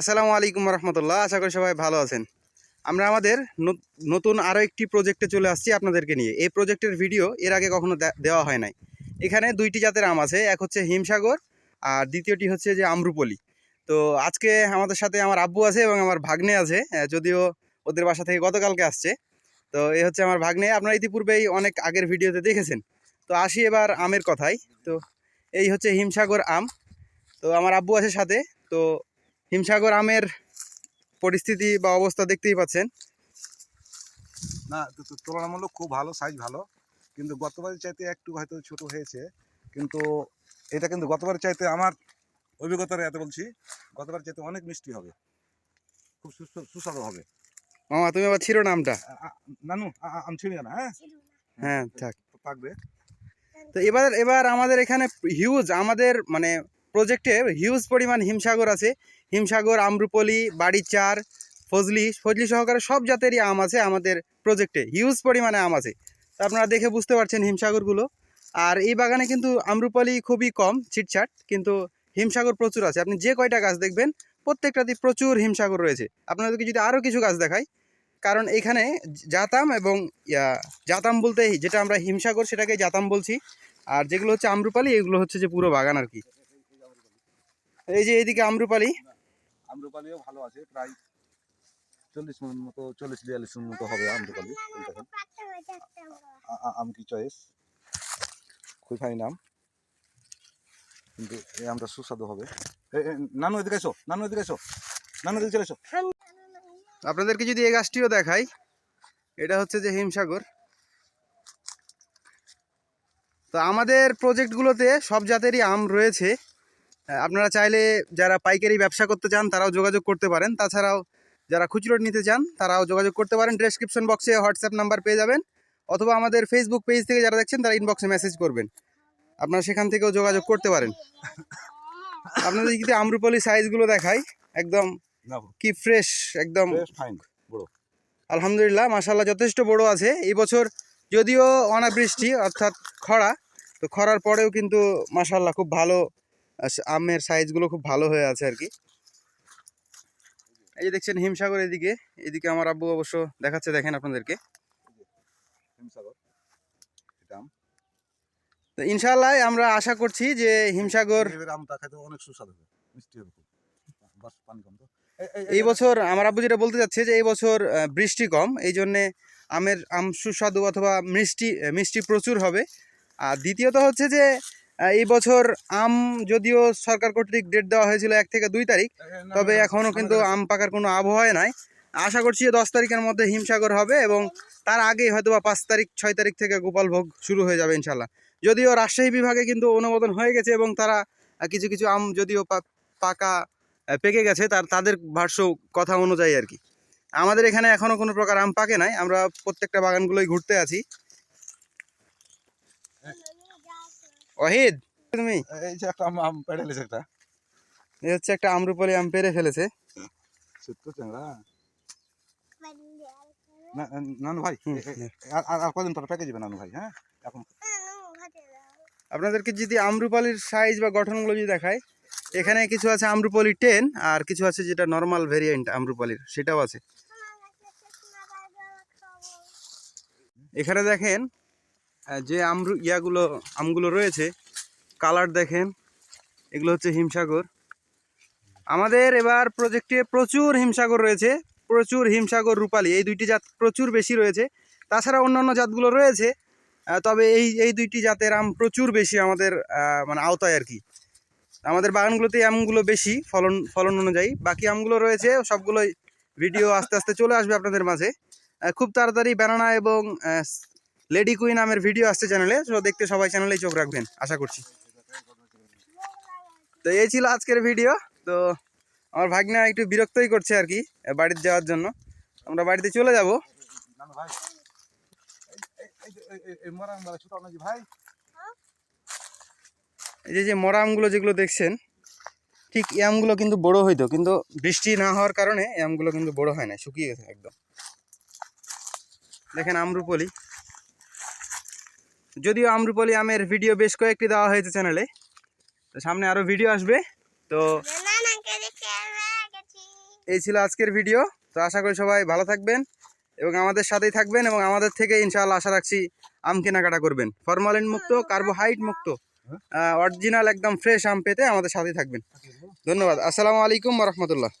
আসসালামু আলাইকুম রহমতুল্লাহ, আশা করি সবাই ভালো আছেন। আমরা আমাদের নতুন আরও একটি প্রজেক্টে চলে আসছি আপনাদেরকে নিয়ে। এই প্রজেক্টের ভিডিও এর আগে কখনো দেওয়া হয় নাই। এখানে দুইটি জাতের আম আছে, এক হচ্ছে হিমসাগর আর দ্বিতীয়টি হচ্ছে যে আমরুপলি। তো আজকে আমাদের সাথে আমার আব্বু আছে এবং আমার ভাগ্নে আছে যদিও ওদের বাসা থেকে গতকালকে আসছে। তো এই হচ্ছে আমার ভাগ্নে, আপনারা ইতিপূর্বেই অনেক আগের ভিডিওতে দেখেছেন। তো আসি এবার আমের কথাই তো এই হচ্ছে হিমসাগর আম। তো আমার আব্বু আছে সাথে, তো হিমসাগর আমের পরিস্থিতি বা অবস্থা দেখতেই পাচ্ছেন। না তুলনামূলক খুব ভালো সাইজ ভালো। কিন্তু গতবারের চাইতে একটু হয়তো ছোট হয়েছে। কিন্তু এটা কিন্তু গতবারের চাইতে আমার অভিজ্ঞতার এত বলছি গতবার চাইতে অনেক মিষ্টি হবে। খুব সুস্বাদু সুস্বাদু হবে। মামা তুমি আবার ছিল নামটা নানু আমি ছিঁড়ি না হ্যাঁ? হ্যাঁ থাক। পাকবে তো এবার এবার আমাদের এখানে হিউজ আমাদের মানে প্রজেক্টে হিউজ পরিমাণ হিমসাগর আছে। হিমসাগর, আমরুপলি, বাড়িচার, ফজলি ফজলি সহকারে সব জাতেরই আম আছে আমাদের প্রজেক্টে হিউজ পরিমাণে আম আছে। তো আপনারা দেখে বুঝতে পারছেন হিমসাগরগুলো। আর এই বাগানে কিন্তু আমরুপলি খুবই কম ছিটছাট, কিন্তু হিমসাগর প্রচুর আছে। আপনি যে কয়টা গাছ দেখবেন প্রত্যেকটাতেই প্রচুর হিমসাগর রয়েছে। আপনাদেরকে যদি আরও কিছু গাছ দেখাই, কারণ এখানে জাতাম এবং জাতাম বলতে যেটা আমরা হিমসাগর সেটাকে জাতাম বলছি। আর যেগুলো হচ্ছে আমরুপালি, এগুলো হচ্ছে যে পুরো বাগান আর কি। এই যে এইদিকে আমরুপালি। আম্রপালিও ভালো আছে প্রায় চল্লিশ মন মতো চল্লিশ বিয়াল্লিশ মন মতো হবে আম্রপালি আম কি চয়েস খুবই ফাইন আম। কিন্তু এই আমটা সুস্বাদু হবে। নানু এদিকে এসো নানু এদিকে এসো নানু এদিকে চলে এসো। আপনাদেরকে যদি এই গাছটিও দেখাই এটা হচ্ছে যে হিমসাগর। তো আমাদের প্রজেক্টগুলোতে সব জাতেরই আম রয়েছে। আপনারা চাইলে যারা পাইকারি ব্যবসা করতে চান তারাও যোগাযোগ করতে পারেন। তাছাড়াও যারা খুচরো নিতে চান তারাও যোগাযোগ করতে পারেন। ডেসক্রিপশন বক্সে হোয়াটসঅ্যাপ নাম্বার পেয়ে যাবেন অথবা আমাদের ফেসবুক পেজ থেকে যারা দেখছেন তারা ইনবক্সে মেসেজ করবেন। আপনারা সেখান থেকেও যোগাযোগ করতে পারেন। আপনাদের যদি আমরুপলি সাইজগুলো দেখাই একদম কি ফ্রেশ একদম আলহামদুলিল্লাহ মাসাল্লাহ যথেষ্ট বড় আছে। এই বছর যদিও অনাবৃষ্টি অর্থাৎ খরা তো খরার পরেও কিন্তু মাসাল্লাহ খুব ভালো আমের সাইজগুলো খুব ভালো হয়ে আছে আর কি এই যে দেখছেন হিমসাগর এদিকে এদিকে আমার আব্বু অবশ্য দেখাচ্ছে দেখেন আপনাদেরকে। হিমসাগর তো ইনশাল্লাহ আমরা আশা করছি যে হিমসাগর এবার আমটা খেতে অনেক সুস্বাদু মিষ্টি হবে পানি কম তো। এই- বছর আমার আব্বু যেটা বলতে যাচ্ছে যে এই বছর বৃষ্টি কম এই জন্যে আমের আম সুস্বাদু অথবা মিষ্টি মিষ্টি প্রচুর হবে। আর দ্বিতীয়ত হচ্ছে যে এই বছর আম যদিও সরকার কর্তৃক ডেট দেওয়া হয়েছিল এক থেকে দুই তারিখ তবে এখনও কিন্তু আম পাকার কোনো আবহাওয়া নাই। আশা করছি যে দশ তারিখের মধ্যে হিমসাগর হবে এবং তার আগেই হয়তো বা পাঁচ তারিখ ছয় তারিখ থেকে গোপাল ভোগ শুরু হয়ে যাবে ইনশাল্লাহ যদিও রাজশাহী বিভাগে কিন্তু অনুমোদন হয়ে গেছে এবং তারা কিছু কিছু আম যদিও পাকা পেকে গেছে তার তাদের ভাষ্য কথা অনুযায়ী আর কি। আমাদের এখানে এখনও কোনো প্রকার আম পাকে নাই আমরা প্রত্যেকটা বাগানগুলোই ঘুরতে আছি। ওয়াহিদ তুমি? এই যে একটা আম আম পেড়ে লেছে একটা। এই হচ্ছে একটা আমরুপলি আম পেরে ফেলেছে। সত্য চ্যাংড়া। না নানু ভাই আর আর- কদিন পর পেকে যাবে নানু ভাই হ্যাঁ? এখন আপনাদেরকে যদি আমরুপালির সাইজ বা গঠনগুলো যদি দেখায় এখানে কিছু আছে আমরুপালি টেন আর কিছু আছে যেটা নর্মাল ভেরিয়েন্ট আমরুপালির সেটাও আছে। এখানে দেখেন যে আম ইয়াগুলো, আমগুলো রয়েছে কালার দেখেন, এগুলো হচ্ছে হিমসাগর। আমাদের এবার প্রজেক্টে প্রচুর হিমসাগর রয়েছে, প্রচুর হিমসাগর রূপালি, এই দুইটি জাত প্রচুর বেশি রয়েছে। তাছাড়া অন্যান্য জাতগুলো রয়েছে তবে এই এই দুইটি জাতের আম প্রচুর বেশি আমাদের মানে আওতায় আর কি। আমাদের বাগানগুলোতে আমগুলো বেশি, ফলন ফলন অনুযায়ী। বাকি আমগুলো রয়েছে, সবগুলোই ভিডিও আস্তে আস্তে চলে আসবে আপনাদের মাঝে। খুব তাড়াতাড়ি ব্যানানা এবং লেডি কুইন আমের ভিডিও আসছে চ্যানেলে তো দেখতে সবাই চ্যানেলেই চোখ রাখবেন, আশা করছি। তো এই ছিল আজকের ভিডিও তো আমার ভাগ্না একটু বিরক্তই করছে আর কি বাড়িতে যাওয়ার জন্য। আমরা বাড়িতে চলে যাব। এই- যে- এই- এই- এই মরা আমগুলো ছোট নাকি ভাই এই যে যে মরা আমগুলো যেগুলো দেখছেন, ঠিক এই আমগুলো কিন্তু বড় হইতো, কিন্তু বৃষ্টি না হওয়ার কারণে এই আমগুলো কিন্তু বড় হয় না শুকিয়ে গেছে একদম। দেখেন আমরুপলি। যদিও আমরুপলি আমের ভিডিও বেশ কয়েকটি দেওয়া হয়েছে চ্যানেলে তো সামনে আরও ভিডিও আসবে। তো এই ছিল আজকের ভিডিও তো আশা করি সবাই ভালো থাকবেন এবং আমাদের সাথেই থাকবেন এবং আমাদের থেকে ইনশাআল্লাহ আশা রাখছি আম কেনাকাটা করবেন। ফরমালিন মুক্ত কার্বোহাইড মুক্ত অরিজিনাল একদম ফ্রেশ আম পেতে আমাদের সাথেই থাকবেন। ধন্যবাদ। আসসালামু আলাইকুম রহমতুল্লাহ।